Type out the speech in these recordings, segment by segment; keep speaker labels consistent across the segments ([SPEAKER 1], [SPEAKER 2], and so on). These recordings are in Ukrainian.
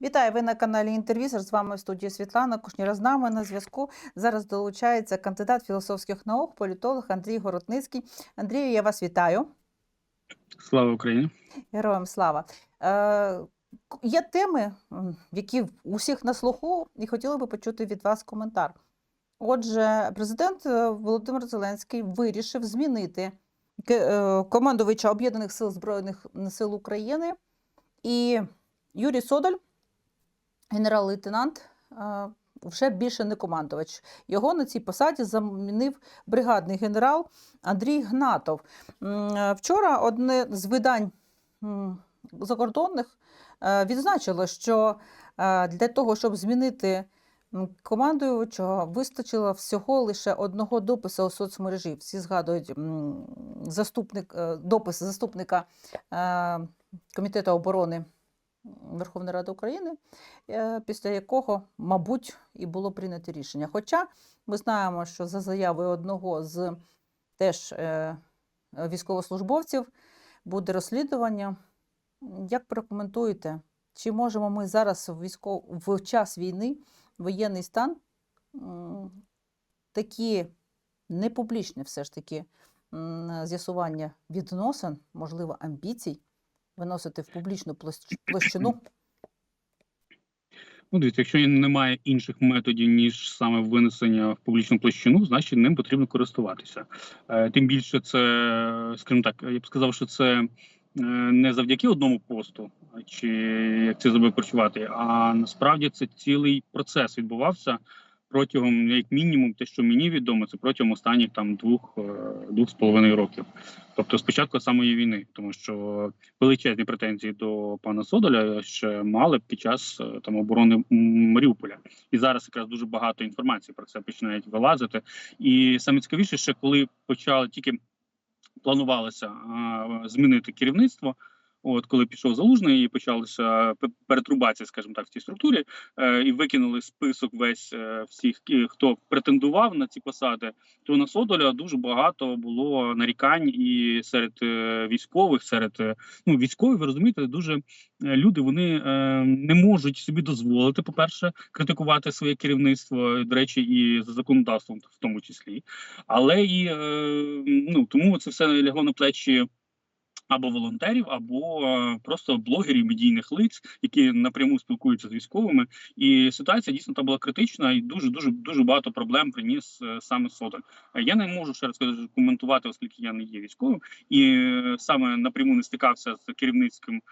[SPEAKER 1] Вітаю, ви на каналі Інтервізор. З вами в студії Світлана Кушніра. З нами на зв'язку зараз долучається кандидат філософських наук, політолог Андрій Городницький. Андрію, я вас вітаю.
[SPEAKER 2] Слава Україні!
[SPEAKER 1] Героям слава. Е, є теми, які усіх на слуху, і хотіли би почути від вас коментар. Отже, президент е, Володимир Зеленський вирішив змінити е, командувача Об'єднаних сил Збройних сил України і Юрій Содоль, генерал-лейтенант, е, вже більше не командувач. Його на цій посаді замінив бригадний генерал Андрій Гнатов. Е, Вчора одне з видань закордонних е, відзначило, що для того, щоб змінити командуючого, вистачило всього лише одного допису у соцмережі. Всі згадують заступник, допис заступника Комітету оборони Верховної Ради України, е, після якого, мабуть, і було прийнято рішення. Хоча ми знаємо, що за заявою одного з теж е, військовослужбовців буде розслідування. Як прокоментуєте, чи можемо ми зараз в, військов... в час війни, воєнний стан, такі непублічне все ж таки з'ясування відносин, можливо, амбіцій, виносити в публічну площину?
[SPEAKER 2] Ну, дивіться, якщо немає інших методів, ніж саме винесення в публічну площину, значить ним потрібно користуватися. Е, Тим більше, це, скажімо так, я б сказав, що це е, не завдяки одному посту, чи як це зробив працювати, а насправді це цілий процес відбувався протягом, як мінімум, те, що мені відомо, це протягом останніх там двох е, двох з половиною років. Тобто спочатку самої війни, тому що величезні претензії до пана Содоля ще мали під час е, там оборони Маріуполя. І зараз якраз дуже багато інформації про це починають вилазити. І саме цікавіше, ще коли почали тільки планувалося а, змінити керівництво. От коли пішов залужний і почалася пе- перетрубація, скажімо так, в цій структурі, е, і викинули список весь е, всіх, хто претендував на ці посади, то на Содоля дуже багато було нарікань і серед е, військових, серед е, ну військові, ви розумієте, дуже е, люди вони е, не можуть собі дозволити, по-перше, критикувати своє керівництво, до речі, і за законодавством, в тому числі. Але і е, ну тому це все лягло на плечі. Або волонтерів, або е, просто блогерів, медійних лиць, які напряму спілкуються з військовими, і ситуація дійсно та була критична, і дуже дуже дуже багато проблем приніс е, саме. Е, Я не можу ще раз коментувати, оскільки я не є військовим, і е, саме напряму не стикався з керівницьким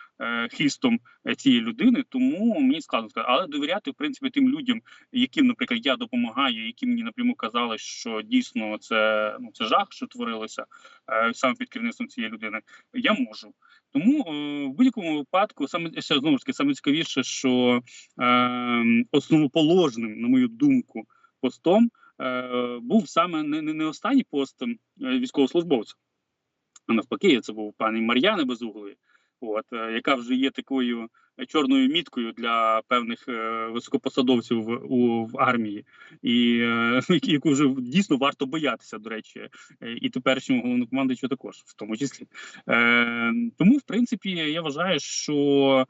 [SPEAKER 2] хистом е, цієї людини. Тому мені складно сказати, але довіряти в принципі тим людям, яким, наприклад, я допомагаю, які мені напряму казали, що дійсно це ну це жах, що творилося саме під керівництвом цієї людини. Я можу. Тому е, в будь-якому випадку, саме ще знову ж таки, саме цікавіше, що е, основоположним, на мою думку, постом е, був саме не, не, останній пост е, військовослужбовця, а навпаки, це був пані Мар'яни Безуглої, от, е, яка вже є такою чорною міткою для певних е, високопосадовців в, у, в армії, і е, яку вже дійсно варто боятися, до речі, е, і теперішнього головнокомандуючого також, в тому числі. Тому, принципі, я вважаю, що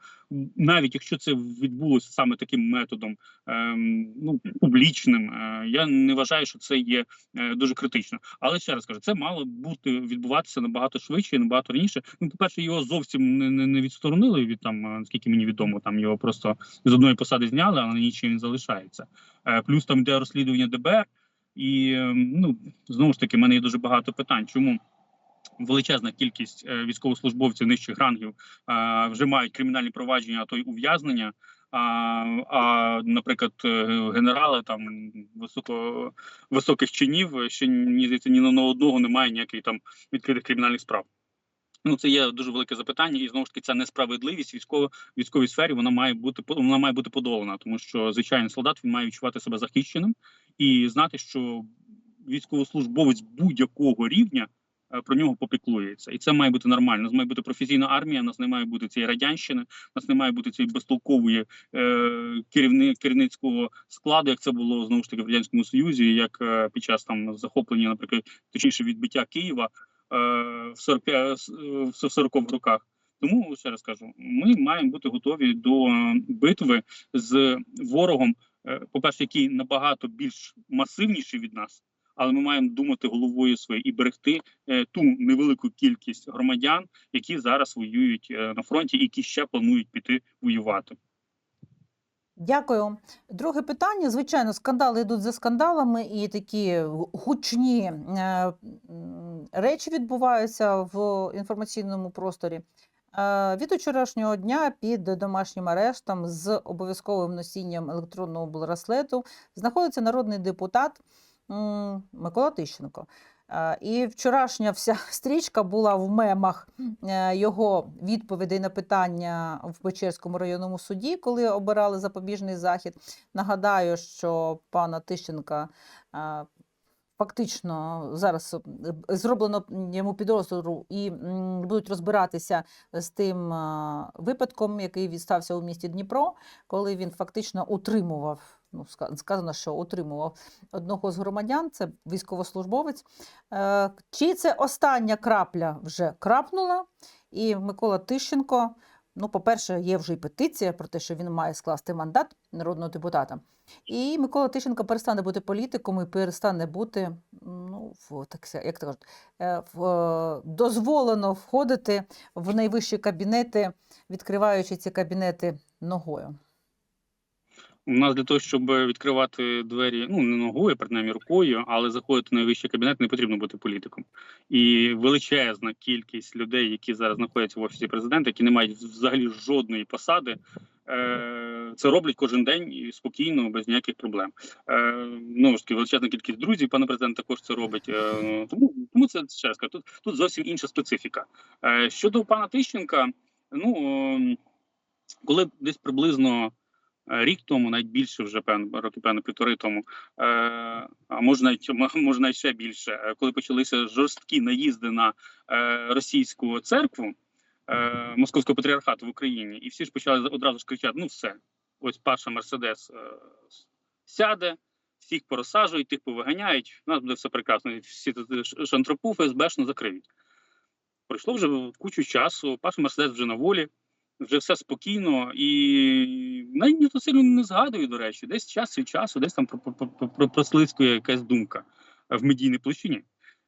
[SPEAKER 2] навіть якщо це відбулося саме таким методом, ем, ну публічним, е, я не вважаю, що це є е, дуже критично. Але ще раз кажу, це мало бути відбуватися набагато швидше, і набагато раніше. Ну, по перше, його зовсім не, не, не відсторонили від там, е, наскільки мені відомо, там його просто з одної посади зняли, але нічим він залишається. Е, плюс там йде розслідування ДБР, і ем, ну знову ж таки, в мене є дуже багато питань. Чому? Величезна кількість е, військовослужбовців нижчих рангів е, вже мають кримінальні провадження, а то й ув'язнення. А, а наприклад, е, генерали там високо високих чинів ще ні здається, ні на одного немає ніяких там відкритих кримінальних справ. Ну, це є дуже велике запитання, і знову ж таки ця несправедливість військово військовій сфері вона має бути вона має бути подолана, тому що звичайний солдат він має відчувати себе захищеним і знати, що військовослужбовець будь-якого рівня про нього попіклується, і це має бути нормально. У нас має бути професійна армія. У нас не має бути цієї радянщини, у нас не має бути цієї безтолкової е, керівни, керівницького складу, як це було знову ж таки в радянському союзі, як е, під час там захоплення, наприклад, точніше відбиття Києва е, в 45, в 40-х роках. Тому ще раз кажу: ми маємо бути готові до е, битви з ворогом, е, по-перше, який набагато більш масивніший від нас. Але ми маємо думати головою своєю і берегти е, ту невелику кількість громадян, які зараз воюють е, на фронті, і які ще планують піти воювати.
[SPEAKER 1] Дякую. Друге питання. Звичайно, скандали йдуть за скандалами, і такі гучні е, речі відбуваються в інформаційному просторі. Від вчорашнього дня під домашнім арештом з обов'язковим носінням електронного браслету знаходиться народний депутат Микола Тищенко. І вчорашня вся стрічка була в мемах е, його відповідей на питання в Печерському районному суді, коли обирали запобіжний захід. Нагадаю, що пана Тищенка фактично зараз зроблено йому підозру і будуть розбиратися з тим випадком, який відстався у місті Дніпро, коли він фактично утримував. Ну, сказано, що утримував одного з громадян, це військовослужбовець. Е, Чи це остання крапля вже крапнула? І Микола Тищенко, ну, по-перше, є вже і петиція про те, що він має скласти мандат народного депутата. І Микола Тищенко перестане бути політиком і перестане бути, ну, в, так, як то кажуть, е, в, е, дозволено входити в найвищі кабінети, відкриваючи ці кабінети ногою.
[SPEAKER 2] У нас для того, щоб відкривати двері, ну не ногою, принаймні рукою, але заходити в найвищий кабінет, не потрібно бути політиком. І величезна кількість людей, які зараз знаходяться в офісі президента, які не мають взагалі жодної посади. е, Це роблять кожен день спокійно, без ніяких проблем. Ну ж таки, величезна кількість друзів, пане президент, також це робить. Е, Тому тому це ще тут, тут зовсім інша специфіка. Щодо пана Тищенка, ну ем, коли десь приблизно рік тому, навіть більше вже певно, роки певно півтори тому, е, а може навіть м- може навіть ще більше, е, коли почалися жорсткі наїзди на е, російську церкву московського патріархату в Україні, і всі ж почали одразу ж кричати: ну все, ось Паша Мерседес сяде. Всіх порозсаджують, тих повиганяють. У нас буде все прекрасно. Всі тут ш- шантропу ФСБшно закриють. Пройшло вже кучу часу. Паша Мерседес вже на волі вже все спокійно і навіть ніхто сильно не згадує, до речі, десь час від часу, десь там про- про- про- про- прослизькує якась думка в медійній площині.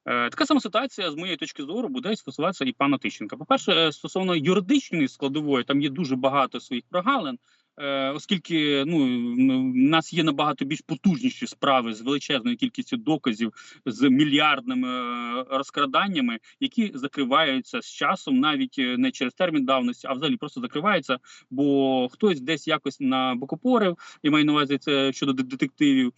[SPEAKER 2] Е, Така сама ситуація з моєї точки зору буде стосуватися і пана Тищенка. По-перше, е, стосовно юридичної складової, там є дуже багато своїх прогалин, е, оскільки ну в нас є набагато більш потужніші справи з величезною кількістю доказів, з мільярдними е, розкраданнями, які закриваються з часом, навіть е, не через термін давності, а взагалі просто закриваються, бо хтось десь якось на бокопорив і маю на увазі це щодо детективів.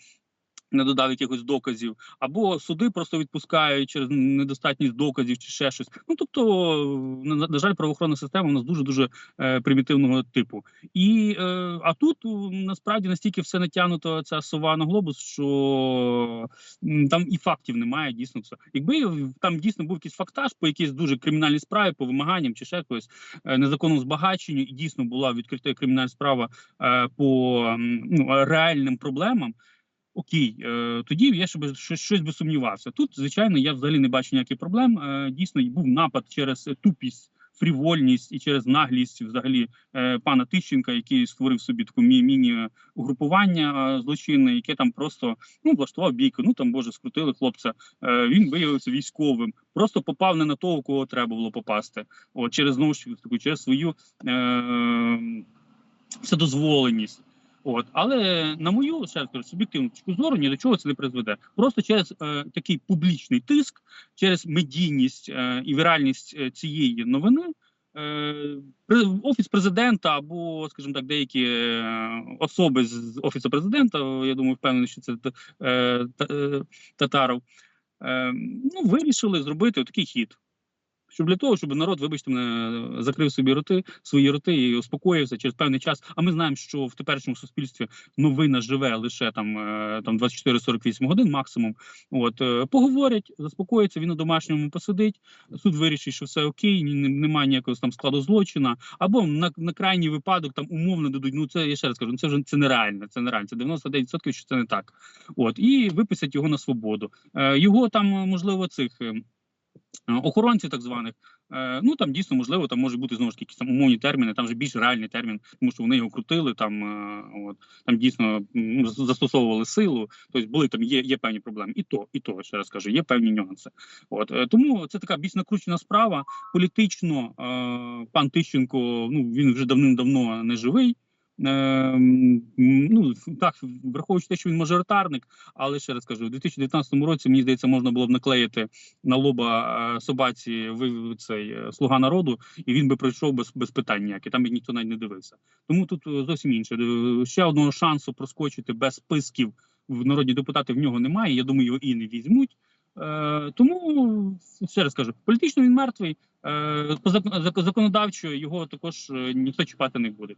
[SPEAKER 2] Не додав якихось доказів, або суди просто відпускають через недостатність доказів чи ще щось. Ну тобто, на, жаль, правоохоронна система у нас дуже дуже е, примітивного типу. І е, а тут насправді настільки все натягнуто ця сова на глобус, що там і фактів немає. Дійсно, все. Якби там дійсно був якийсь фактаж по якійсь дуже кримінальній справі, по вимаганням чи ще когось е, незаконному збагаченню, і дійсно була відкрита кримінальна справа е, по ну, реальним проблемам. Окей, е, тоді я ще щось, щось би сумнівався. Тут, звичайно, я взагалі не бачу ніяких проблем. Е, дійсно, був напад через тупість, фрівольність і через наглість взагалі е, пана Тищенка, який створив собі таку міні-угрупування злочинне, яке там просто ну влаштував бійку. Ну там боже, скрутили хлопця. Він виявився військовим, просто попав не на того, кого треба було попасти. От через знову ж таки, через свою е, вседозволеність. От, але на мою ще раз суб'єктивну точку зору ні до чого це не призведе. Просто через е, такий публічний тиск, через медійність е, і віральність е, цієї новини. Е, офіс президента або, скажімо так, деякі е, особи з офісу президента, я думаю, впевнений, що це татаров, ну, вирішили зробити такий хід. Щоб для того, щоб народ, вибачте мене, закрив собі роти, свої роти і успокоївся через певний час. А ми знаємо, що в теперішньому суспільстві новина живе лише там, е, там 24-48 годин максимум. От е, поговорять, заспокоїться, він у домашньому посидить. Суд вирішить, що все окей, немає ніякого там складу злочина. Або на, на крайній випадок там умовно дадуть. Ну це я ще раз кажу, ну, це вже це нереально. Це нереально. Це 99% що це не так. От і виписать його на свободу. Е, його там можливо цих. Е, охоронців так званих. Е, Ну там дійсно можливо, там може бути знову ж якісь там умовні терміни, там вже більш реальний термін, тому що вони його крутили. Там е, от там дійсно застосовували силу. Тобто були там є, є певні проблеми. І то, і то ще раз кажу, є певні нюанси. От тому це така більш накручена справа. Політично пан Тищенко, ну він вже давним-давно не живий. Е, м, ну так, враховуючи те, що він мажоритарник, але ще раз кажу, у 2019 році мені здається, можна було б наклеїти на лоба е, собаці цей е, слуга народу, і він би пройшов без, без питань ніяких. Там ніхто навіть не дивився. Тому тут е, зовсім інше. Ще одного шансу проскочити без списків в народні депутати в нього немає. Я думаю, його і не візьмуть. Е, тому ще раз кажу, політично він мертвий. Е, законодавчо його також ніхто чіпати не буде.